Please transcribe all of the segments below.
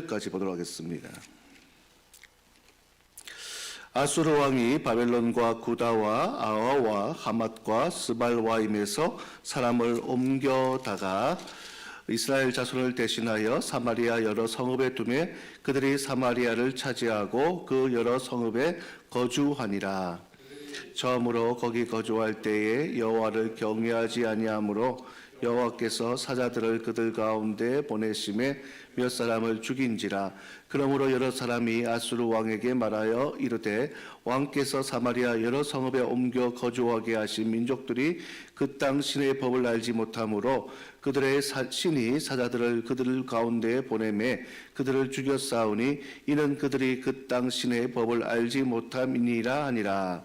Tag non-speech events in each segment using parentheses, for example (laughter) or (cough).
까지 보도록 하겠습니다. 아수르 왕이 바벨론과 구다와 아와와 하맛과 스발와임에서 사람을 옮겨다가 이스라엘 자손을 대신하여 사마리아 여러 성읍에 두매 그들이 사마리아를 차지하고 그 여러 성읍에 거주하니라. 처음으로 거기 거주할 때에 여호와를 경외하지 아니하므로 여호와께서 사자들을 그들 가운데 보내심에 몇 사람을 죽인지라. 그러므로 여러 사람이 아수르 왕에게 말하여 이르되 왕께서 사마리아 여러 성읍에 옮겨 거주하게 하신 민족들이 그 땅 신의 법을 알지 못하므로 그들의 사- 신이 사자들을 그들 가운데 보내매 그들을 죽였사오니 이는 그들이 그 땅 신의 법을 알지 못함이니라 하니라.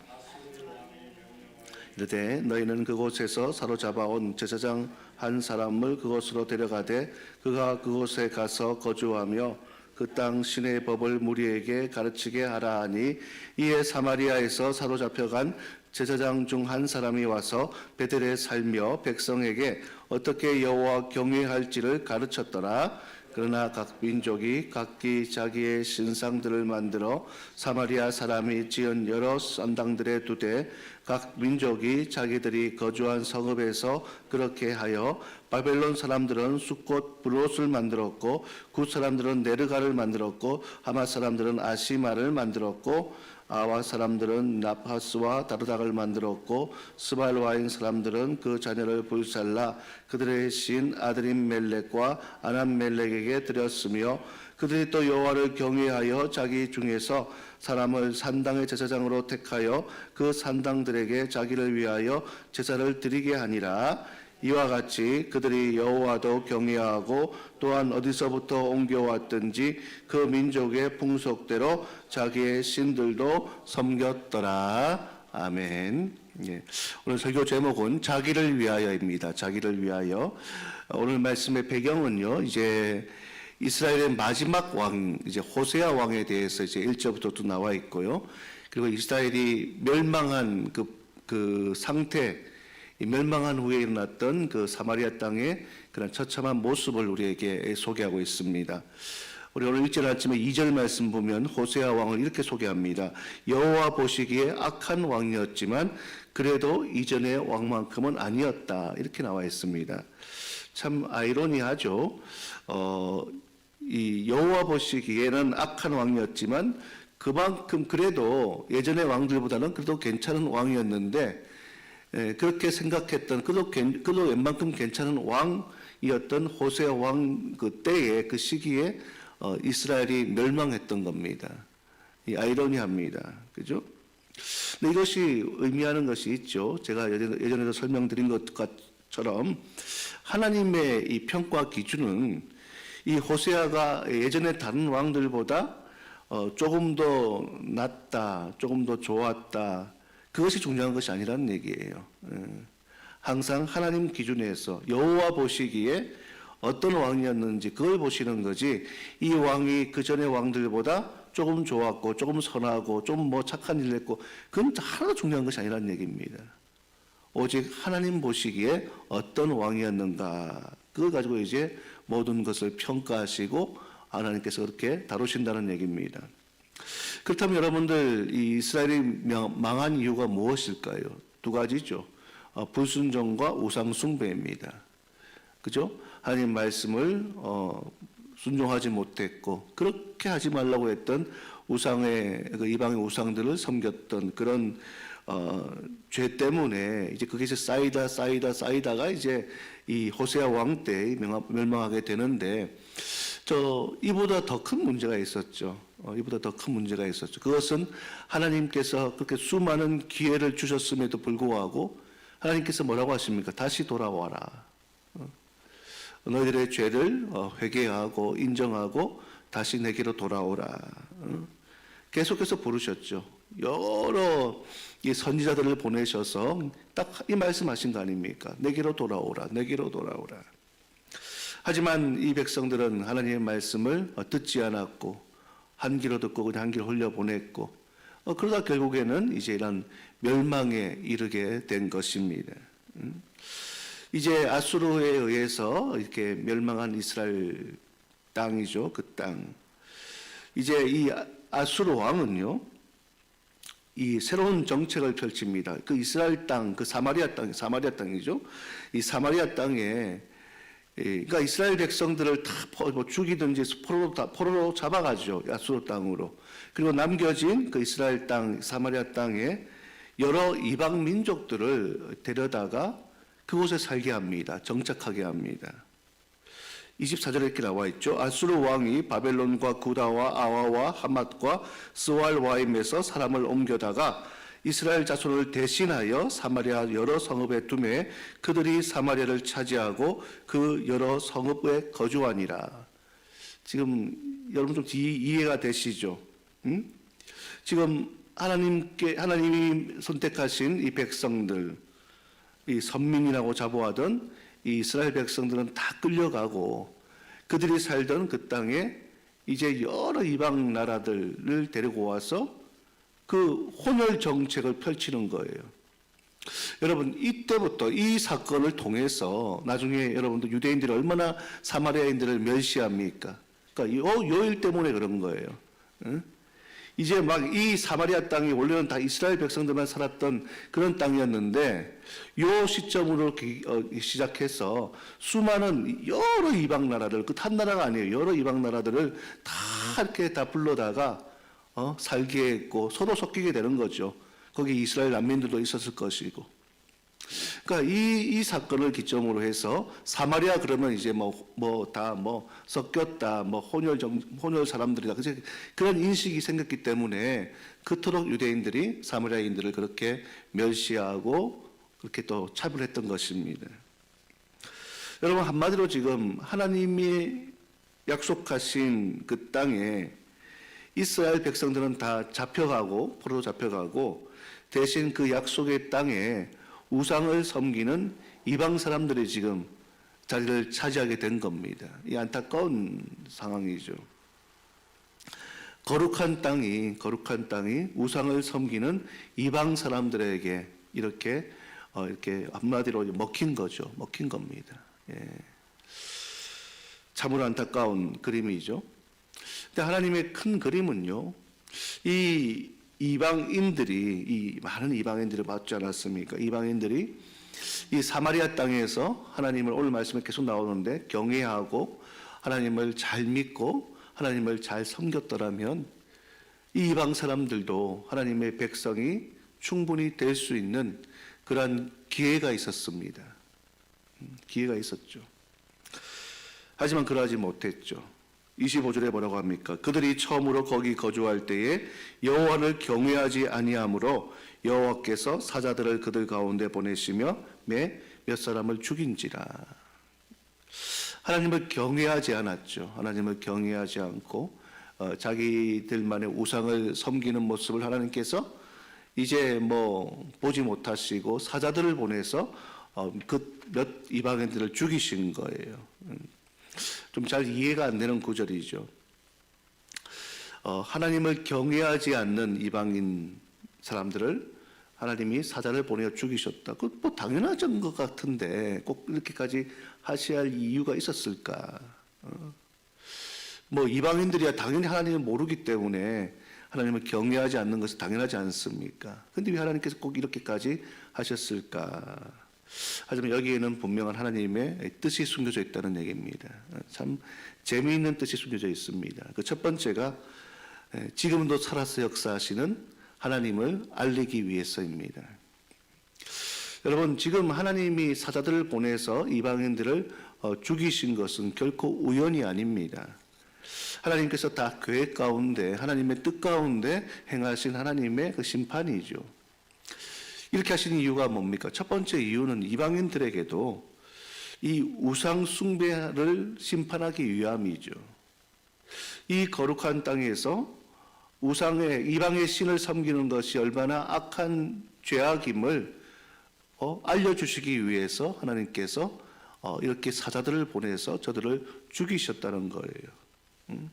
이르되 너희는 그곳에서 사로잡아온 제사장 한 사람을 그곳으로 데려가되 그가 그곳에 가서 거주하며 그 땅 신의 법을 무리에게 가르치게 하라 하니 이에 사마리아에서 사로잡혀간 제사장 중 한 사람이 와서 베델에 살며 백성에게 어떻게 여호와 경외할지를 가르쳤더라 그러나 각 민족이 각기 자기의 신상들을 만들어 사마리아 사람이 지은 여러 산당들에 두되 각 민족이 자기들이 거주한 성읍에서 그렇게 하여 바벨론 사람들은 숫꽃 브롯을 만들었고 굿 사람들은 네르가를 만들었고 하마 사람들은 아시마를 만들었고 아와 사람들은 나파스와 다르닥을 만들었고 스발와인 사람들은 그 자녀를 불살라 그들의 신 아드림 멜렉과 아남 멜렉에게 드렸으며 그들이 또 여호와를 경외하여 자기 중에서 사람을 산당의 제사장으로 택하여 그 산당들에게 자기를 위하여 제사를 드리게 하니라 이와 같이 그들이 여호와도 경외하고 또한 어디서부터 옮겨왔든지 그 민족의 풍속대로 자기의 신들도 섬겼더라. 아멘. 예. 오늘 설교 제목은 자기를 위하여입니다. 자기를 위하여. 오늘 말씀의 배경은요. 이제 이스라엘의 마지막 왕 이제 호세아 왕에 대해서 이제 1절부터 또 나와 있고요. 그리고 이스라엘이 멸망한 그, 그 상태 이 멸망한 후에 일어났던 그 사마리아 땅의 그런 처참한 모습을 우리에게 소개하고 있습니다. 우리 오늘 일절 아침에 2절 말씀 보면 호세아 왕을 이렇게 소개합니다. 여호와 보시기에 악한 왕이었지만 그래도 이전의 왕만큼은 아니었다. 이렇게 나와 있습니다. 참 아이러니하죠. 어, 이 여호와 보시기에는 악한 왕이었지만 그만큼 그래도 예전의 왕들보다는 그래도 괜찮은 왕이었는데 예, 그렇게 생각했던 그도 괜- 그도 웬만큼 괜찮은 왕이었던 호세아 왕그 때에 그 시기에 어, 이스라엘이 멸망했던 겁니다. 이 아이러니합니다. 그죠? 근데 이것이 의미하는 것이 있죠. 제가 예전- 예전에도 설명드린 것처럼 하나님의 이 평가 기준은 이 호세아가 예전에 다른 왕들보다 어, 조금 더 낫다, 조금 더 좋았다. 그것이 중요한 것이 아니라는 얘기예요. 예. 항상 하나님 기준에서 여호와 보시기에 어떤 왕이었는지 그걸 보시는 거지 이 왕이 그 전의 왕들보다 조금 좋았고 조금 선하고 좀 뭐 착한 일을 했고 그건 하나도 중요한 것이 아니라는 얘기입니다. 오직 하나님 보시기에 어떤 왕이었는가 그걸 가지고 이제 모든 것을 평가하시고 하나님께서 그렇게 다루신다는 얘기입니다. 그렇다면 여러분들 이 이스라엘이 명- 망한 이유가 무엇일까요? 두 가지죠. 어, 불순종과 우상 숭배입니다. 그죠? 하나님 말씀을 어, 순종하지 못했고 그렇게 하지 말라고 했던 우상의 그 이방의 우상들을 섬겼던 그런 어, 죄 때문에 이제 그게 이제 쌓이다 쌓이다 쌓이다가 이제 이 호세아 왕 때 멸망하게 되는데 저 이보다 더 큰 문제가 있었죠. 어, 이보다 더 큰 문제가 있었죠. 그것은 하나님께서 그렇게 수많은 기회를 주셨음에도 불구하고 하나님께서 뭐라고 하십니까? 다시 돌아와라. 어, 너희들의 죄를 어, 회개하고 인정하고 다시 내게로 돌아오라. 어, 계속해서 부르셨죠. 여러 이 선지자들을 보내셔서 딱 이 말씀하신 거 아닙니까? 내게로 돌아오라. 내게로 돌아오라. 하지만 이 백성들은 하나님의 말씀을 어, 듣지 않았고 한 귀로 듣고 그냥 한 귀로 흘려 보냈고 어, 그러다 결국에는 이제 이런 멸망에 이르게 된 것입니다. 음. 이제 아수르에 의해서 이렇게 멸망한 이스라엘 땅이죠. 그 땅. 이제 이 아- 아수르 왕은요. 이 새로운 정책을 펼칩니다. 그 이스라엘 땅, 그 사마리아 땅, 사마리아 땅이죠. 이 사마리아 땅에 예, 그러니까 이스라엘 백성들을 다 포- 뭐 죽이든지 포로로 다 포로로 잡아가죠. 야수르 땅으로. 그리고 남겨진 그 이스라엘 땅, 사마리아 땅에 여러 이방 민족들을 데려다가 그곳에 살게 합니다. 정착하게 합니다. 24절에 이렇게 나와 있죠. 아수르 왕이 바벨론과 구다와 아와와 하맛과 스왈와임에서 사람을 옮겨다가 이스라엘 자손을 대신하여 사마리아 여러 성읍에 두매 그들이 사마리아를 차지하고 그 여러 성읍에 거주하니라. 지금 여러분 좀 이- 이해가 되시죠? 응? 지금 하나님께 하나님이 선택하신 이 백성들 이 선민이라고 자부하던 이 이스라엘 백성들은 다 끌려가고 그들이 살던 그 땅에 이제 여러 이방 나라들을 데리고 와서 그 혼혈 정책을 펼치는 거예요. 여러분 이때부터 이 사건을 통해서 나중에 여러분들 유대인들이 얼마나 사마리아인들을 멸시합니까? 그러니까 요 요일 때문에 그런 거예요. 응? 이제 막 이 사마리아 땅이 원래는 다 이스라엘 백성들만 살았던 그런 땅이었는데 요 시점으로 기- 어, 시작해서 수많은 여러 이방 나라들 그한 나라가 아니에요 여러 이방 나라들을 다 이렇게 다 불러다가 어, 살게 했고 서로 섞이게 되는 거죠. 거기 이스라엘 난민들도 있었을 것이고. 그러니까 이, 이 사건을 기점으로 해서 사마리아 그러면 이제 뭐 뭐다뭐 섞였다 뭐 혼혈 정, 혼혈 사람들이다 그래서 그런 인식이 생겼기 때문에 그토록 유대인들이 사마리아인들을 그렇게 멸시하고 그렇게 또 차별했던 것입니다. 여러분 한마디로 지금 하나님이 약속하신 그 땅에 이스라엘 백성들은 다 잡혀가고 포로로 잡혀가고 대신 그 약속의 땅에 우상을 섬기는 이방 사람들이 지금 자리를 차지하게 된 겁니다. 이 안타까운 상황이죠. 거룩한 땅이 거룩한 땅이 우상을 섬기는 이방 사람들에게 이렇게 어, 이렇게 한마디로 먹힌 거죠. 먹힌 겁니다. 예. 참으로 안타까운 그림이죠. 근데 하나님의 큰 그림은요, 이 이방인들이, 이 많은 이방인들을 받지 않았습니까? 이방인들이 이 사마리아 땅에서 하나님을 오늘 말씀에 계속 나오는데 경외하고 하나님을 잘 믿고 하나님을 잘 섬겼더라면 이 이방 사람들도 하나님의 백성이 충분히 될 수 있는 그러한 기회가 있었습니다. 음, 기회가 있었죠. 하지만 그러하지 못했죠. 25절에 뭐라고 합니까? 그들이 처음으로 거기 거주할 때에 여호와를 경외하지 아니하므로 여호와께서 사자들을 그들 가운데 보내시며 매 몇 사람을 죽인지라. 하나님을 경외하지 않았죠. 하나님을 경외하지 않고 어, 자기들만의 우상을 섬기는 모습을 하나님께서 이제 뭐 보지 못하시고 사자들을 보내서 어, 그몇 이방인들을 죽이신 거예요. 좀 잘 이해가 안 되는 구절이죠. 어, 하나님을 경외하지 않는 이방인 사람들을 하나님이 사자를 보내어 죽이셨다. 그뭐 당연하던 것 같은데 꼭 이렇게까지 하셔야 할 이유가 있었을까? 어. 뭐 이방인들이야 당연히 하나님을 모르기 때문에 하나님을 경외하지 않는 것은 당연하지 않습니까? 근데 왜 하나님께서 꼭 이렇게까지 하셨을까? 하지만 여기에는 분명한 하나님의 뜻이 숨겨져 있다는 얘기입니다. 참 재미있는 뜻이 숨겨져 있습니다. 그 첫 번째가 에, 지금도 살아서 역사하시는 하나님을 알리기 위해서입니다. 여러분 지금 하나님이 사자들을 보내서 이방인들을 어, 죽이신 것은 결코 우연이 아닙니다. 하나님께서 다 계획 가운데 하나님의 뜻 가운데 행하신 하나님의 그 심판이죠. 이렇게 하신 이유가 뭡니까? 첫 번째 이유는 이방인들에게도 이 우상 숭배를 심판하기 위함이죠. 이 거룩한 땅에서 우상의 이방의 신을 섬기는 것이 얼마나 악한 죄악임을 어, 알려주시기 위해서 하나님께서 어, 이렇게 사자들을 보내서 저들을 죽이셨다는 거예요. 음?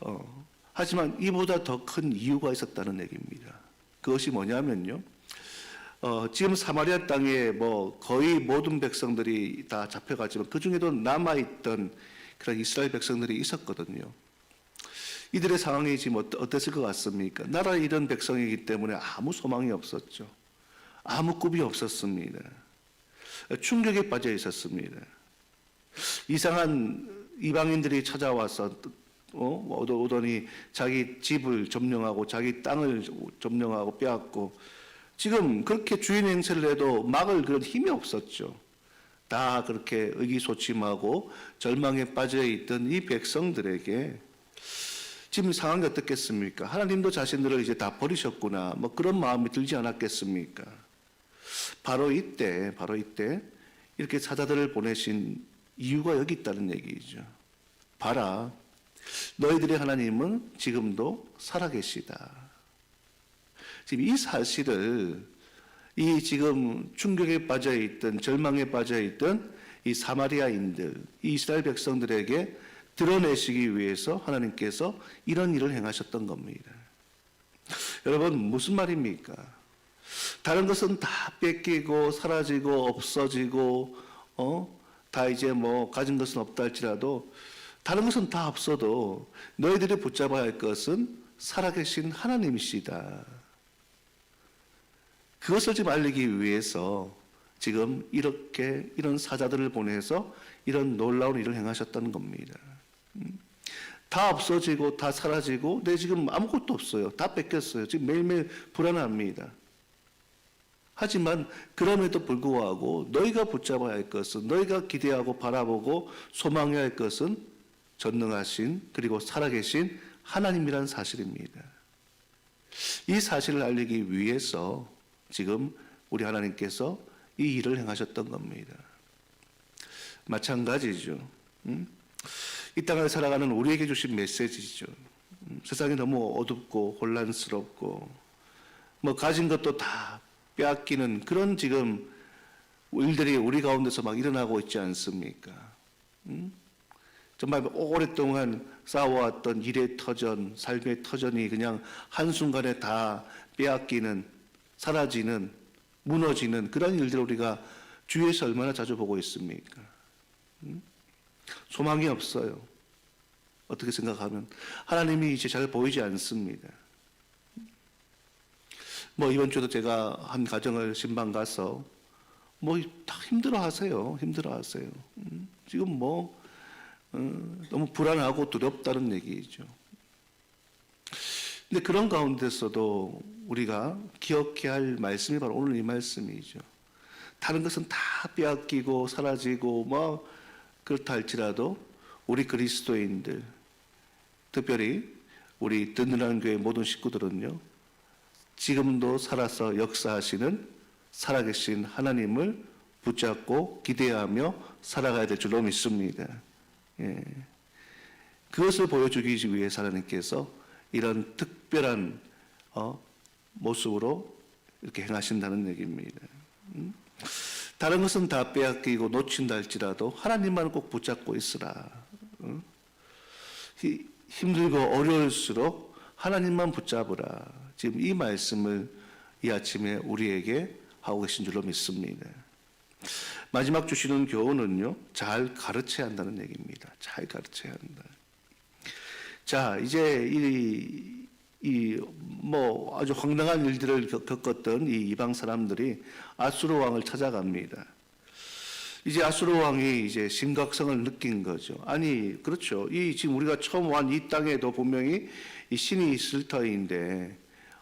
어, 하지만 이보다 더 큰 이유가 있었다는 얘기입니다. 그것이 뭐냐면요. 어, 지금 사마리아 땅에 뭐 거의 모든 백성들이 다 잡혀갔지만 그 중에도 남아있던 그런 이스라엘 백성들이 있었거든요. 이들의 상황이 지금 어땠을 것 같습니까? 나라 잃은 백성이기 때문에 아무 소망이 없었죠. 아무 꿈이 없었습니다. 충격에 빠져 있었습니다. 이상한 이방인들이 찾아와서 어? 오더- 오더니 자기 집을 점령하고 자기 땅을 점령하고 빼앗고 지금 그렇게 주인 행세를 해도 막을 그런 힘이 없었죠. 다 그렇게 의기소침하고 절망에 빠져 있던 이 백성들에게 지금 상황이 어떻겠습니까? 하나님도 자신들을 이제 다 버리셨구나. 뭐 그런 마음이 들지 않았겠습니까? 바로 이때, 바로 이때 이렇게 사자들을 보내신 이유가 여기 있다는 얘기죠. 봐라. 너희들의 하나님은 지금도 살아계시다. 지금 이 사실을 이 지금 충격에 빠져 있던 절망에 빠져 있던 이 사마리아인들, 이 이스라엘 백성들에게 드러내시기 위해서 하나님께서 이런 일을 행하셨던 겁니다. 여러분 무슨 말입니까? 다른 것은 다 뺏기고 사라지고 없어지고 어? 다 이제 뭐 가진 것은 없다 할지라도 다른 것은 다 없어도 너희들이 붙잡아야 할 것은 살아계신 하나님이시다. 그것을 지금 알리기 위해서 지금 이렇게 이런 사자들을 보내서 이런 놀라운 일을 행하셨다는 겁니다. 음. 다 없어지고 다 사라지고 내 지금 아무것도 없어요. 다 뺏겼어요. 지금 매일매일 불안합니다. 하지만 그럼에도 불구하고 너희가 붙잡아야 할 것은 너희가 기대하고 바라보고 소망해야 할 것은 전능하신 그리고 살아계신 하나님이라는 사실입니다. 이 사실을 알리기 위해서 지금 우리 하나님께서 이 일을 행하셨던 겁니다. 마찬가지죠. 음? 이 땅을 살아가는 우리에게 주신 메시지죠. 음, 세상이 너무 어둡고 혼란스럽고 뭐 가진 것도 다 빼앗기는 그런 지금 일들이 우리 가운데서 막 일어나고 있지 않습니까? 음? 정말 오랫동안 쌓아왔던 일의 터전, 삶의 터전이 그냥 한순간에 다 빼앗기는, 사라지는, 무너지는 그런 일들을 우리가 주위에서 얼마나 자주 보고 있습니까? 음? 소망이 없어요. 어떻게 생각하면 하나님이 이제 잘 보이지 않습니다. 뭐 이번 주도 제가 한 가정을 신방 가서 뭐 다 힘들어 하세요. 힘들어 하세요. 음, 지금 뭐 어, 너무 불안하고 두렵다는 얘기죠. 근데 그런 가운데서도 우리가 기억해야 할 말씀이 바로 오늘 이 말씀이죠. 다른 것은 다 빼앗기고 사라지고 뭐 그렇다 할지라도 우리 그리스도인들 특별히 우리 든든한 교회 모든 식구들은요 지금도 살아서 역사하시는 살아계신 하나님을 붙잡고 기대하며 살아가야 될 줄로 믿습니다. 예. 그것을 보여주기 위해서 하나님께서 이런 특별한 어, 모습으로 이렇게 행하신다는 얘기입니다. 음? 다른 것은 다 빼앗기고 놓친다 할지라도 하나님만 꼭 붙잡고 있으라. 응? 히- 힘들고 어려울수록 하나님만 붙잡으라. 지금 이 말씀을 이 아침에 우리에게 하고 계신 줄로 믿습니다. 마지막 주시는 교훈은요, 잘 가르쳐야 한다는 얘기입니다. 잘 가르쳐야 한다. 자, 이제 이, 이, 뭐, 아주 황당한 일들을 겪- 겪었던 이 이방 사람들이 아수르 왕을 찾아갑니다. 이제 아수르 왕이 이제 심각성을 느낀 거죠. 아니, 그렇죠. 이 지금 우리가 처음 온 이 땅에도 분명히 이 신이 있을 터인데,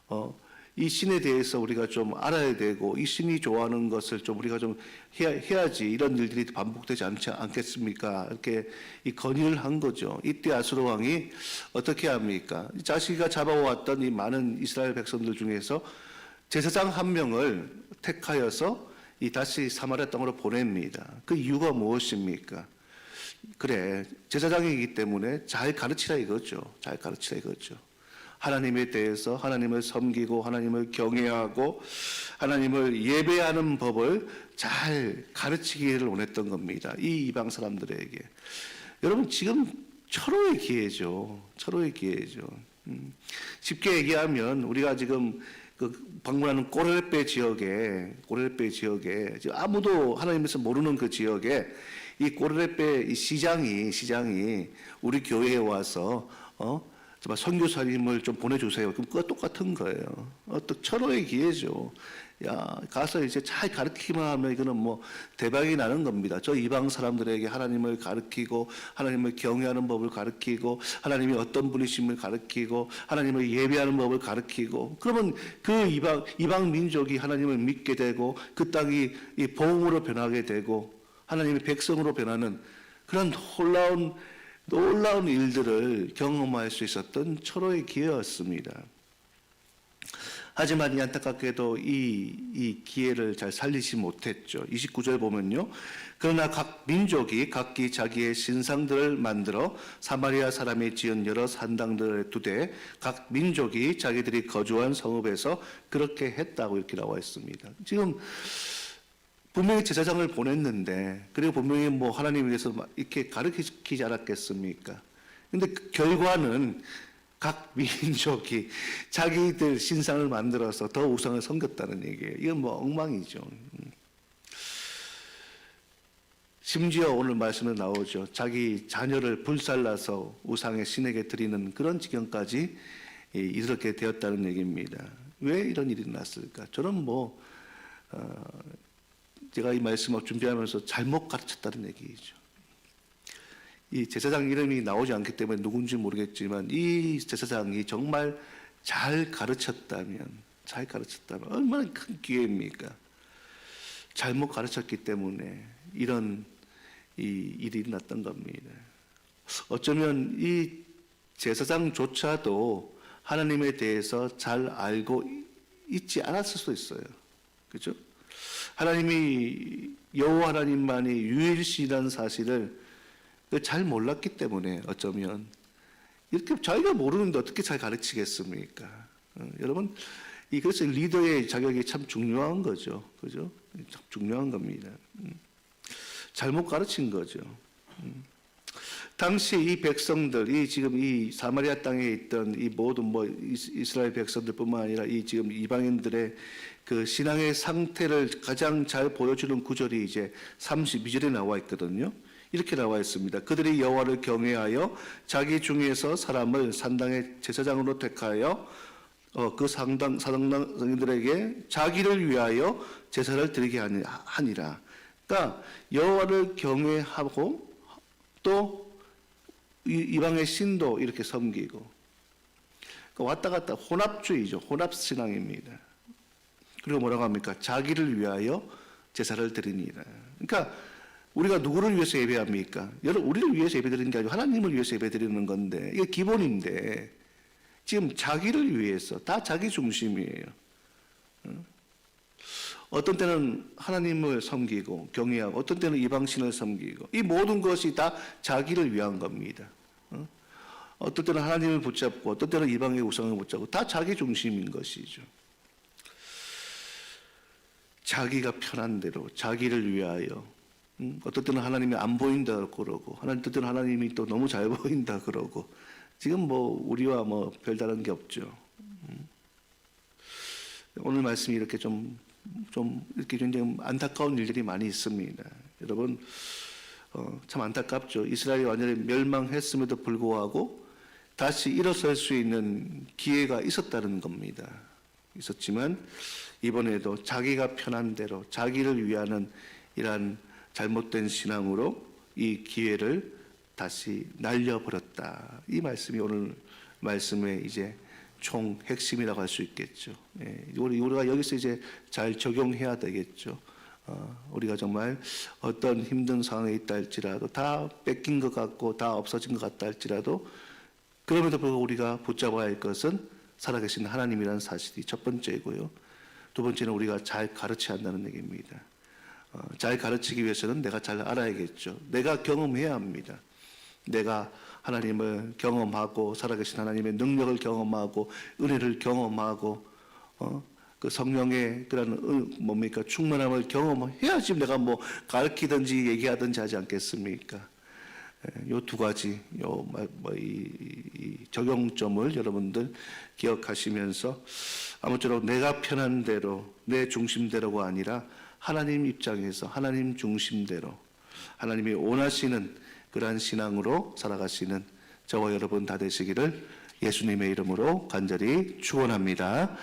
어, 이 신에 대해서 우리가 좀 알아야 되고, 이 신이 좋아하는 것을 좀 우리가 좀 해야, 해야 지 이런 일들이 반복되지 않지 않겠습니까? 이렇게 이 건의를 한 거죠. 이때 아수르 왕이 어떻게 합니까? 자기가 잡아왔던 이 많은 이스라엘 백성들 중에서 제사장 한 명을 택하여서 이 다시 사마리아 땅으로 보냅니다. 그 이유가 무엇입니까? 그래 제사장이기 때문에 잘 가르치라 이거죠. 잘 가르치라 이거죠. 하나님에 대해서 하나님을 섬기고 하나님을 경외하고 하나님을 예배하는 법을 잘 가르치기를 원했던 겁니다. 이 이방 사람들에게. 여러분 지금 철호의 기회죠. 철호의 기회죠. 음, 쉽게 얘기하면 우리가 지금 그 방문하는 꼬레베 지역에 꼬레베 지역에 아무도 하나님에서 모르는 그 지역에 이 꼬르레페 이 시장이 시장이 우리 교회에 와서 어 정말 선교사님을 좀 보내주세요. 그럼 그거 똑같은 거예요. 어떤 철호의 기회죠. 야 가서 이제 잘 가르치기만 하면 이거는 뭐 대박이 나는 겁니다. 저 이방 사람들에게 하나님을 가르치고 하나님을 경외하는 법을 가르치고 하나님이 어떤 분이심을 가르치고 하나님을 예배하는 법을 가르치고 그러면 그 이방 이방 민족이 하나님을 믿게 되고 그 땅이 이 보응으로 변하게 되고 하나님의 백성으로 변하는 그런 놀라운 놀라운 일들을 경험할 수 있었던 철호의 기회였습니다. 하지만 이 안타깝게도 이, 이 기회를 잘 살리지 못했죠. 29절 보면요. 그러나 각 민족이 각기 자기의 신상들을 만들어 사마리아 사람이 지은 여러 산당들을 두되 각 민족이 자기들이 거주한 성읍에서 그렇게 했다고 이렇게 나와 있습니다. 지금 분명히 제사장을 보냈는데 그리고 분명히 뭐 하나님 위해서 막 이렇게 가르치지 않았겠습니까? 근데 그 결과는 각 (laughs) 민족이 자기들 신상을 만들어서 더 우상을 섬겼다는 얘기예요. 이건 뭐 엉망이죠. 음. 심지어 오늘 말씀에 나오죠. 자기 자녀를 불살라서 우상의 신에게 드리는 그런 지경까지 이- 이렇게 되었다는 얘기입니다. 왜 이런 일이 났을까? 저는 뭐 어, 제가 이 말씀을 준비하면서 잘못 가르쳤다는 얘기죠. 이 제사장 이름이 나오지 않기 때문에 누군지 모르겠지만 이 제사장이 정말 잘 가르쳤다면 잘 가르쳤다면 얼마나 큰 기회입니까? 잘못 가르쳤기 때문에 이런 이 일이 났던 겁니다. 어쩌면 이 제사장조차도 하나님에 대해서 잘 알고 있지 않았을 수도 있어요. 그죠? 하나님이 여호와 하나님만이 유일시라는 사실을 잘 몰랐기 때문에 어쩌면 이렇게 자기가 모르는데 어떻게 잘 가르치겠습니까? 어, 여러분, 이 그래서 리더의 자격이 참 중요한 거죠, 그죠? 참 중요한 겁니다. 음. 잘못 가르친 거죠. 음. 당시 이 백성들, 이 지금 이 사마리아 땅에 있던 이 모든 뭐 이스- 이스라엘 백성들뿐만 아니라 이 지금 이방인들의 그 신앙의 상태를 가장 잘 보여주는 구절이 이제 32절에 나와 있거든요. 이렇게 나와 있습니다. 그들이 여호와를 경외하여 자기 중에서 사람을 산당의 제사장으로 택하여 어, 그 상당 사당들에게 자기를 위하여 제사를 드리게 하니- 하니라. 그러니까 여호와를 경외하고 또 이- 이방의 신도 이렇게 섬기고 그러니까 왔다 갔다 혼합주의죠. 혼합 신앙입니다. 그리고 뭐라고 합니까? 자기를 위하여 제사를 드리니라. 그러니까 우리가 누구를 위해서 예배합니까? 여러분 우리를 위해서 예배 드리는 게 아니고 하나님을 위해서 예배 드리는 건데 이게 기본인데 지금 자기를 위해서 다 자기 중심이에요. 어? 어떤 때는 하나님을 섬기고 경외하고 어떤 때는 이방신을 섬기고 이 모든 것이 다 자기를 위한 겁니다. 어? 어떤 때는 하나님을 붙잡고 어떤 때는 이방의 우상을 붙잡고 다 자기 중심인 것이죠. 자기가 편한 대로 자기를 위하여 음, 어떤 때는 하나님이 안 보인다 그러고 하나님 어떤 때는 하나님이 또 너무 잘 (laughs) 보인다 그러고 지금 뭐 우리와 뭐 별다른 게 없죠. 음. 오늘 말씀이 이렇게 좀, 좀 이렇게 굉장히 안타까운 일들이 많이 있습니다. 여러분, 어, 참 안타깝죠. 이스라엘이 완전히 멸망했음에도 불구하고 다시 일어설 수 있는 기회가 있었다는 겁니다. 있었지만 이번에도 자기가 편한 대로 자기를 위하는 이러한 잘못된 신앙으로 이 기회를 다시 날려버렸다. 이 말씀이 오늘 말씀의 이제 총 핵심이라고 할 수 있겠죠. 예, 우리 우리가 여기서 이제 잘 적용해야 되겠죠. 어, 우리가 정말 어떤 힘든 상황에 있다 할지라도 다 뺏긴 것 같고 다 없어진 것 같다 할지라도 그럼에도 불구하고 우리가 붙잡아야 할 것은 살아계신 하나님이라는 사실이 첫 번째이고요. 두 번째는 우리가 잘 가르쳐야 한다는 얘기입니다. 어, 잘 가르치기 위해서는 내가 잘 알아야겠죠. 내가 경험해야 합니다. 내가 하나님을 경험하고 살아계신 하나님의 능력을 경험하고 은혜를 경험하고 어, 그 성령의 그런 은- 뭡니까 충만함을 경험해야지 내가 뭐 가르치든지 얘기하든지 하지 않겠습니까? 요두 가지 요뭐이 이 적용점을 여러분들 기억하시면서 아무쪼록 내가 편한 대로 내 중심대로가 아니라 하나님 입장에서 하나님 중심대로 하나님이 원하시는 그러한 신앙으로 살아가시는 저와 여러분 다 되시기를 예수님의 이름으로 간절히 축원합니다.